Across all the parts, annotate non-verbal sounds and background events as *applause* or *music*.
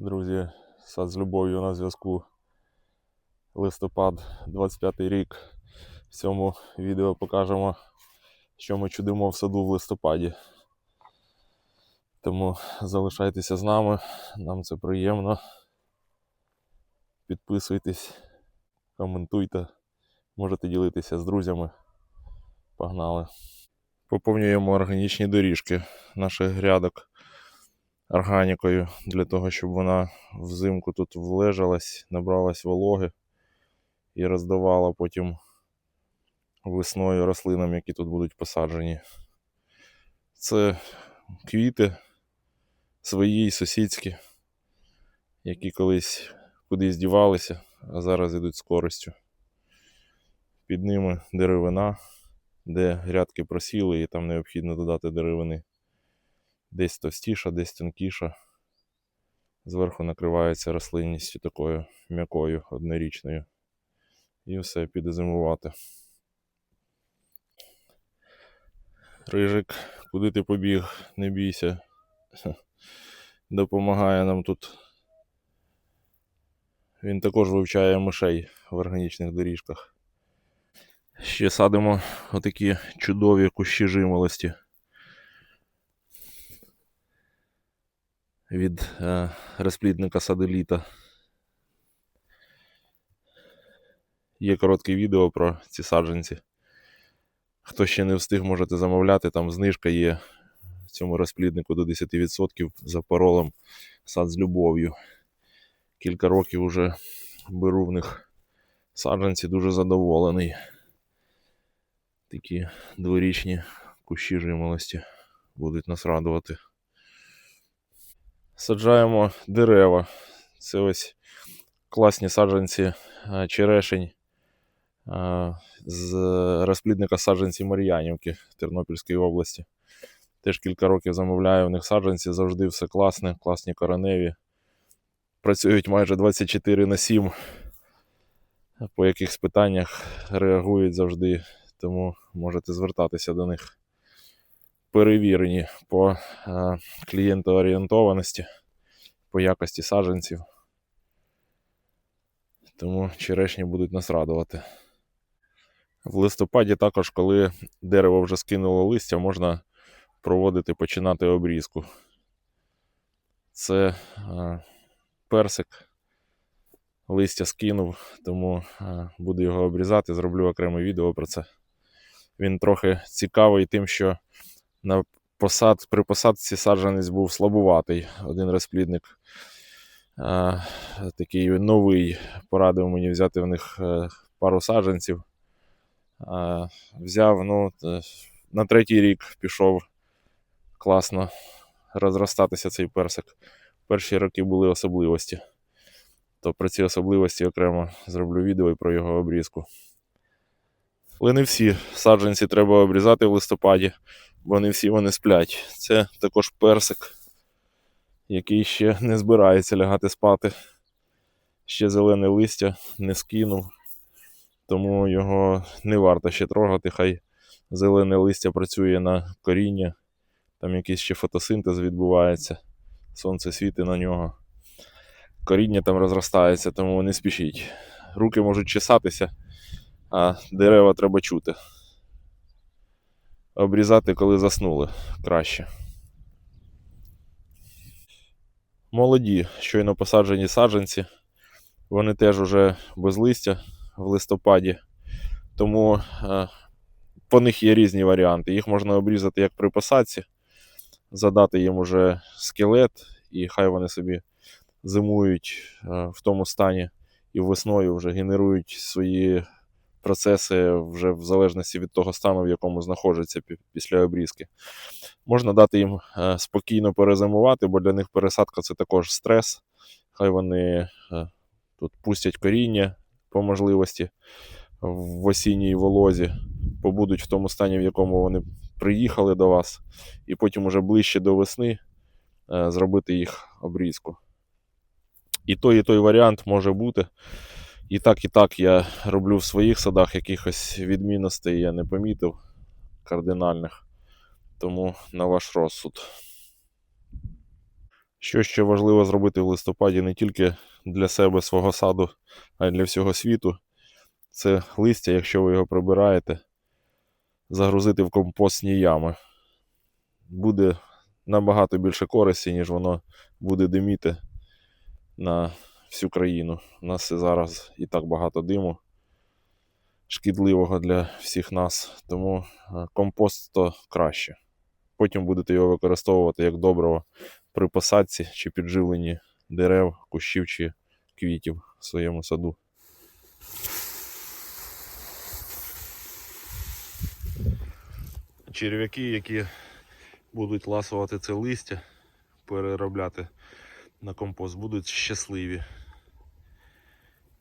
Друзі, сад з любов'ю на зв'язку. Листопад, 25 рік. В цьому відео покажемо, що ми чудимо в саду в листопаді. Тому залишайтеся з нами, нам це приємно. Підписуйтесь, коментуйте, можете ділитися з друзями. Погнали. Поповнюємо органічні доріжки наших грядок органікою для того, щоб вона взимку тут влежалась, набралась вологи і роздавала потім весною рослинам, які тут будуть посаджені. Це квіти свої й сусідські, які колись кудись дівалися, а зараз йдуть з користю. Під ними деревина, де грядки просіли, і там необхідно додати деревини. Десь товстіша, десь тонкіша. Зверху накривається рослинністю такою м'якою, однорічною. І все піде зимувати. Рижик, куди ти побіг, не бійся. *laughs* Допомагає нам тут. Він також вивчає мишей в органічних доріжках. Ще садимо отакі чудові кущі жимолості. Від е, розплідника саделіта. Є коротке відео про ці саджанці. Хто ще не встиг, можете замовляти, там знижка є цьому розпліднику до 10% за паролем сад з любов'ю. Кілька років вже беру в них саджанці, дуже задоволений. Такі дворічні кущі жимолості будуть нас радувати. Саджаємо дерева. Це ось класні саджанці е, черешень е, з розплідника саджанці Мар'янівки Тернопільської області. Теж кілька років замовляю в них саджанці, завжди все класне, класні кореневі. Працюють майже 24 на 7. По якихось питаннях реагують завжди, тому можете звертатися до них. Перевірені по е, клієнтоорієнтованості, по якості саджанців. Тому черешні будуть нас радувати. В листопаді також, коли дерево вже скинуло листя, можна проводити, починати обрізку. Це е, персик. Листя скинув, тому е, буду його обрізати, зроблю окреме відео про це. Він трохи цікавий тим, що на посад, при посадці саджанець був слабуватий. Один розплідник е, такий новий порадив мені взяти в них е, пару саджанців. Е, взяв, ну, на третій рік пішов класно розростатися цей персик. Перші роки були особливості. То про ці особливості окремо зроблю відео і про його обрізку. Але не всі саджанці треба обрізати в листопаді, бо не всі вони сплять. Це також персик, який ще не збирається лягати спати. Ще зелене листя не скинув, тому його не варто ще трогати. Хай зелене листя працює на коріння, там якийсь ще фотосинтез відбувається, сонце світить на нього. Коріння там розростається, тому не спішіть. Руки можуть чесатися, а дерева треба чути. Обрізати, коли заснули краще. Молоді, щойно посаджені саджанці. Вони теж уже без листя в листопаді. Тому е, по них є різні варіанти. Їх можна обрізати як при посадці, задати їм уже скелет, і хай вони собі зимують е, в тому стані і весною вже генерують свої процеси вже в залежності від того стану, в якому знаходяться після обрізки. Можна дати їм е, спокійно перезимувати, бо для них пересадка це також стрес. Хай вони е, тут пустять коріння по можливості в осінній волозі, побудуть в тому стані, в якому вони приїхали до вас, і потім уже ближче до весни е, зробити їх обрізку. І той, і той варіант може бути. І так, і так я роблю в своїх садах якихось відмінностей я не помітив кардинальних. Тому на ваш розсуд. Що ще важливо зробити в листопаді не тільки для себе, свого саду, а й для всього світу. Це листя, якщо ви його прибираєте, загрузити в компостні ями. Буде набагато більше користі, ніж воно буде диміти на всю країну. У нас зараз і так багато диму шкідливого для всіх нас. Тому е, компост то краще. Потім будете його використовувати як добриво при посадці чи підживленні дерев, кущів чи квітів в своєму саду. Черв'яки, які будуть ласувати це листя, переробляти на компост, будуть щасливі.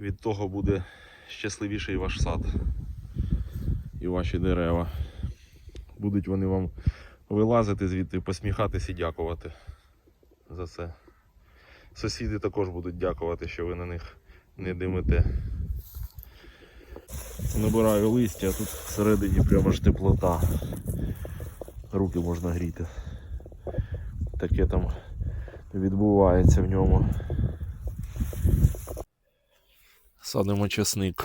Від того буде щасливіший ваш сад і ваші дерева. Будуть вони вам вилазити звідти, посміхатись і дякувати за це. Сусіди також будуть дякувати, що ви на них не димите. Набираю листя, а тут всередині прямо ж теплота. Руки можна гріти. Таке там відбувається в ньому. Садимо чесник.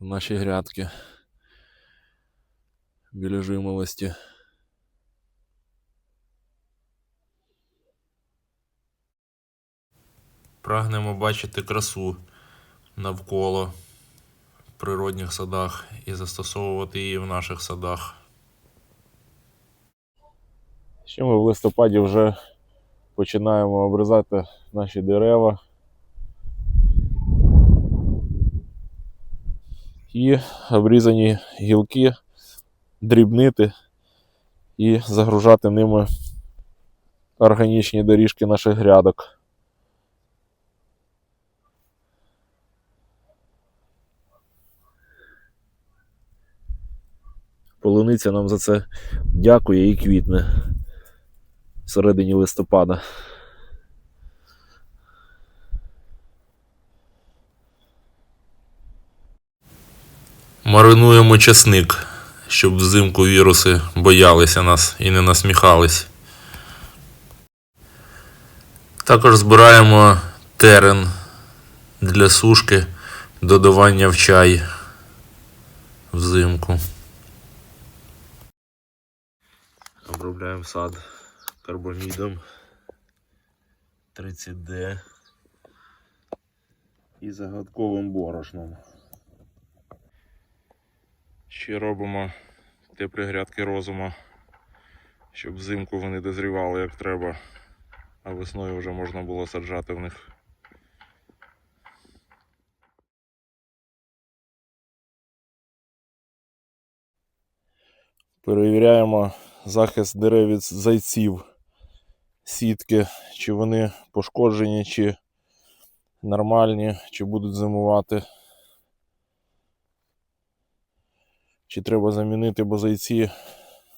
В наші грядки. Біля жимолості. Прагнемо бачити красу навколо в природних садах і застосовувати її в наших садах. Ще ми в листопаді вже починаємо обрізати наші дерева. І обрізані гілки дрібнити і загружати ними органічні доріжки наших грядок. Полуниця нам за це дякує і квітне всередині листопада. Маринуємо чесник, щоб взимку віруси боялися нас і не насміхались. Також збираємо терен для сушки, додавання в чай взимку. Обробляємо сад карбамідом 30D і загадковим борошном. Ще робимо теплі грядки розума, щоб взимку вони дозрівали як треба, а весною вже можна було саджати в них. Перевіряємо захист дерев від зайців, сітки, чи вони пошкоджені, чи нормальні, чи будуть зимувати. Чи треба замінити, бо зайці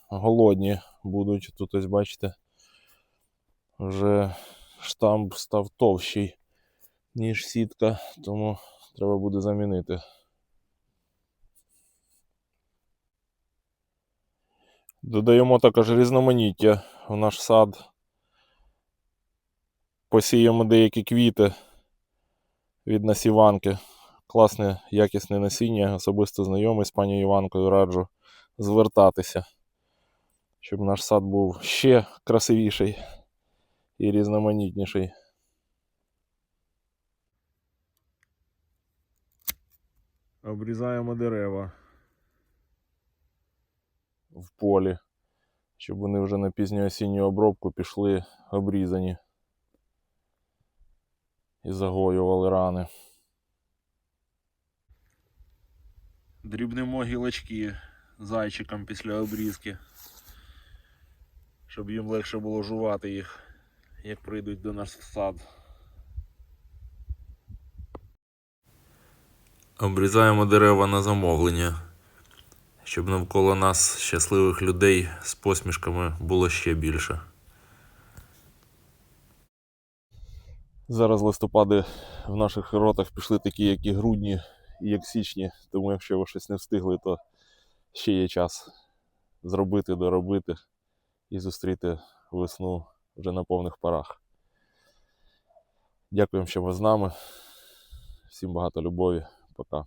голодні будуть. Тут ось бачите, вже штамп став товщий, ніж сітка, тому треба буде замінити. Додаємо також різноманіття в наш сад. Посіємо деякі квіти від насіванки. Класне, якісне насіння, особисто знайомий з пані Іванкою раджу звертатися, щоб наш сад був ще красивіший і різноманітніший. Обрізаємо дерева в полі, щоб вони вже на пізню осінню обробку пішли обрізані і загоювали рани. Дрібнемо гілочки зайчикам після обрізки, щоб їм легше було жувати їх, як прийдуть до нас в сад. Обрізаємо дерева на замовлення, щоб навколо нас щасливих людей з посмішками було ще більше. Зараз листопади в наших ротах пішли такі, як і грудні, і як січні. Тому якщо ви щось не встигли, то ще є час зробити, доробити і зустріти весну вже на повних парах. Дякуємо, що ви з нами. Всім багато любові. Пока.